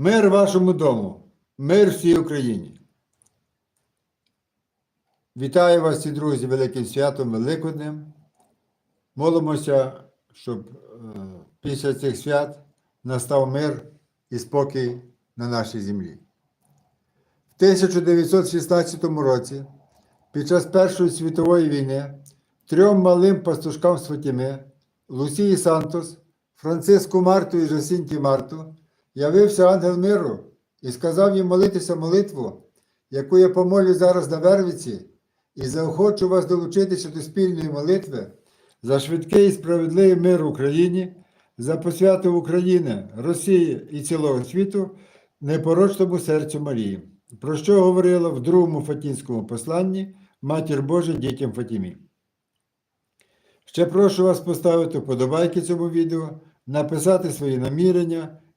Мир вашому дому, мир всій Україні. Вітаю вас, всі друзі, великим святом Великоднем. Молимося, щоб е, після цих свят настав мир і спокій на нашій землі. В 1916 році, під час Першої світової війни, трьом малим пастушкам з Фатіми Лусії Сантос, Франциску Марту і Жосінті Марту явився ангел миру і сказав їм молитися молитву, яку я помолю зараз на Вервиці, і заохочу вас долучитися до спільної молитви за швидкий і справедливий мир в Україні, за посвяту України, Росії і цілого світу непорочному серцю Марії, про що говорила в другому Фатінському посланні Матір Божа дітям Фатімі. Ще прошу вас поставити вподобайки цьому відео, написати свої намірення,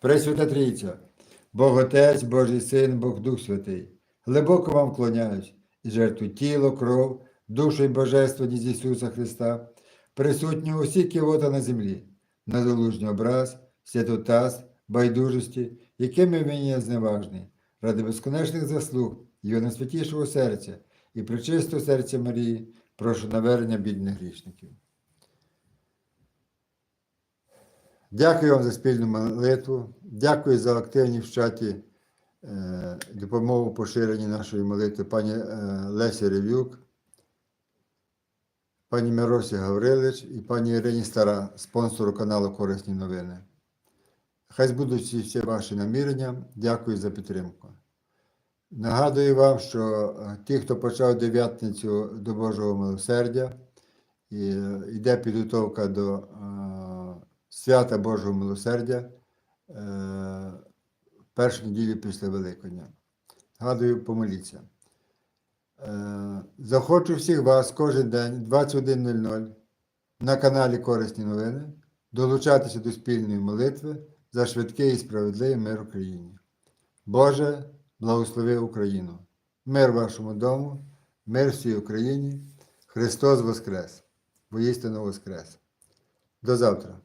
Пресвята Трійця, Бог Отець, Божий Син, Бог Дух Святий, глибоко вам вклоняюсь і жертву тіло, кров, душу і божественність Ісуса Христа, присутні усі кивота на землі, надолужній образ, святотаз, байдужості, якими він є зневажний, ради безконечних заслуг Його найсвятішого серця і причистого серця Марії, прошу навернення бідних грішників. Дякую вам за спільну молитву. Дякую за активні в чаті е, допомогу поширенні нашої молитви пані е, Лесі Ревюк, пані Миросі Гаврилич і пані Ірині Стара, спонсору каналу Корисні новини. Хай збудуть всі, ваші намірення. Дякую за підтримку. Нагадую вам, що е, ті, хто почав дев'ятницю до Божого милосердя, і йде підготовка до свята Божого милосердя е, першу неділю після Великодня. Гадую, помоліться. Е, Захочу всіх вас кожен день 21.00 на каналі Корисні новини долучатися до спільної молитви за швидкий і справедливий мир Україні. Боже, благослови Україну. Мир вашому дому, мир всій Україні. Христос Воскрес! Воістину Воскрес! До завтра!